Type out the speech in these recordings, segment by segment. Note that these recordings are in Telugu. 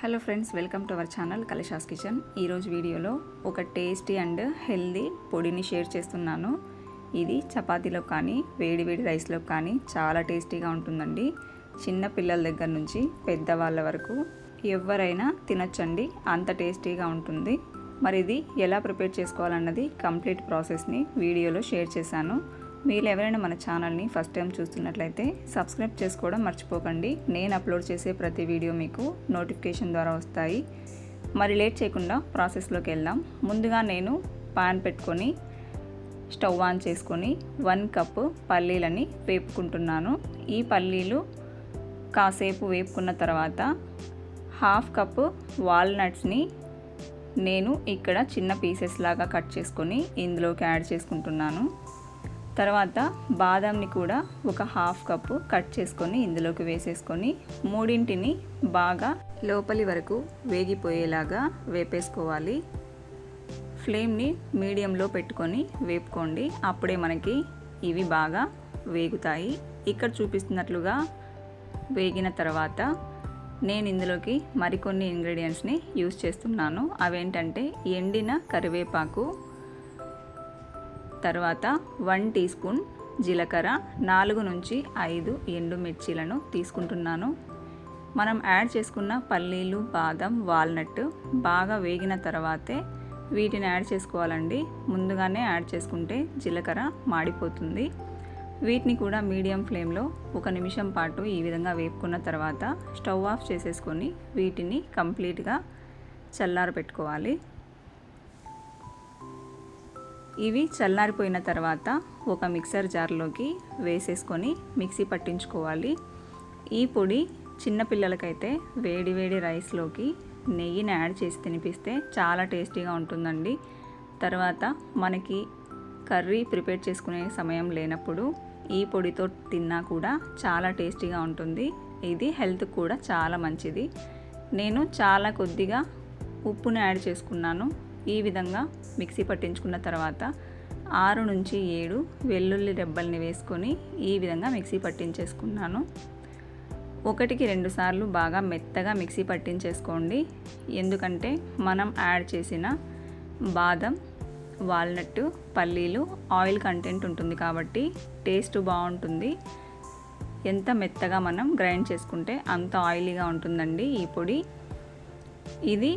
Hello friends welcome to our channel Kalisha's kitchen. ఈరోజు వీడియోలో ఒక టేస్టీ అండ్ హెల్దీ పొడిని షేర్ చేస్తున్నాను. ఇది చపాతీలో కానీ వేడి వేడి రైస్లో కానీ చాలా టేస్టీగా ఉంటుందండి. చిన్న పిల్లల దగ్గర నుంచి పెద్దవాళ్ళ వరకు ఎవరైనా తినొచ్చండి అంత టేస్టీగా ఉంటుంది. మరి ఇది ఎలా ప్రిపేర్ చేసుకోవాలన్నది కంప్లీట్ ప్రాసెస్ని వీడియోలో షేర్ చేశాను. మీరు ఎవరైనా మన ఛానల్ని ఫస్ట్ టైం చూస్తున్నట్లయితే సబ్స్క్రైబ్ చేసుకోవడం మర్చిపోకండి. నేను అప్లోడ్ చేసే ప్రతి వీడియో మీకు నోటిఫికేషన్ ద్వారా వస్తాయి. మరి లేట్ చేయకుండా ప్రాసెస్లోకి వెళ్దాం. ముందుగా నేను పాన్ పెట్టుకొని స్టవ్ ఆన్ చేసుకొని వన్ కప్ పల్లీలని వేపుకుంటున్నాను. ఈ పల్లీలు కాసేపు వేపుకున్న తర్వాత హాఫ్ కప్ వాల్నట్స్ని నేను ఇక్కడ చిన్న పీసెస్ లాగా కట్ చేసుకొని ఇందులోకి యాడ్ చేసుకుంటున్నాను. తర్వాత బాదంని కూడా ఒక హాఫ్ కప్పు కట్ చేసుకొని ఇందులోకి వేసేసుకొని మూడింటిని బాగా లోపలి వరకు వేగిపోయేలాగా వేపేసుకోవాలి. ఫ్లేమ్ని మీడియంలో పెట్టుకొని వేపుకోండి. అప్పుడే మనకి ఇవి బాగా వేగుతాయి. ఇక్కడ చూపిస్తున్నట్లుగా వేగిన తర్వాత నేను ఇందులోకి మరికొన్ని ఇంగ్రీడియంట్స్ని యూస్ చేస్తున్నాను. అవేంటంటే ఎండిన కరివేపాకు తర్వాత వన్ టీ స్పూన్ జీలకర్ర నాలుగు నుంచి ఐదు ఎండుమిర్చీలను తీసుకుంటున్నాను. మనం యాడ్ చేసుకున్న పల్లీలు బాదం వాల్నట్ బాగా వేగిన తర్వాతే వీటిని యాడ్ చేసుకోవాలండి. ముందుగానే యాడ్ చేసుకుంటే జీలకర్ర మాడిపోతుంది. వీటిని కూడా మీడియం ఫ్లేమ్లో ఒక నిమిషం పాటు ఈ విధంగా వేపుకున్న తర్వాత స్టవ్ ఆఫ్ చేసేసుకొని వీటిని కంప్లీట్గా చల్లార పెట్టుకోవాలి ఇవి చల్లారిపోయిన తర్వాత ఒక మిక్సర్ జార్లోకి వేసేసుకొని మిక్సీ పట్టించుకోవాలి. ఈ పొడి చిన్నపిల్లలకైతే వేడి వేడి రైస్లోకి నెయ్యిని యాడ్ చేసి తినిపిస్తే చాలా టేస్టీగా ఉంటుందండి. తర్వాత మనకి కర్రీ ప్రిపేర్ చేసుకునే సమయం లేనప్పుడు ఈ పొడితో తిన్నా కూడా చాలా టేస్టీగా ఉంటుంది. ఇది హెల్త్ కూడా చాలా మంచిది. నేను చాలా కొద్దిగా ఉప్పును యాడ్ చేసుకున్నాను. ఈ విధంగా మిక్సీ పట్టించుకున్న తర్వాత ఆరు నుంచి ఏడు వెల్లుల్లి రెబ్బల్ని వేసుకొని ఈ విధంగా మిక్సీ పట్టించేసుకున్నాను. ఒకటికి రెండు సార్లు బాగా మెత్తగా మిక్సీ పట్టించేసుకోండి. ఎందుకంటే మనం యాడ్ చేసిన బాదం వాల్నట్ పల్లీలు ఆయిల్ కంటెంట్ ఉంటుంది కాబట్టి టేస్ట్ బాగుంటుంది. ఎంత మెత్తగా మనం గ్రైండ్ చేసుకుంటే అంత ఆయిలీగా ఉంటుందండి ఈ పొడి. ఇది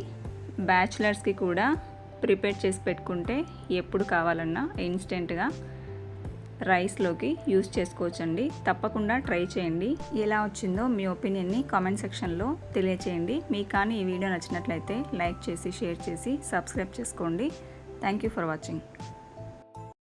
బ్యాచిలర్స్కి కూడా ప్రిపేర్ చేసి పెట్టుకుంటే ఎప్పుడు కావాలన్నా ఇన్స్టెంట్గా రైస్లోకి యూస్ చేసుకోవచ్చండి. తప్పకుండా ట్రై చేయండి. ఎలా వచ్చిందో మీ ఒపీనియన్ని కామెంట్ సెక్షన్లో తెలియచేయండి. మీకు కానీ ఈ వీడియో నచ్చినట్లయితే లైక్ చేసి షేర్ చేసి సబ్స్క్రైబ్ చేసుకోండి. Thank you for watching.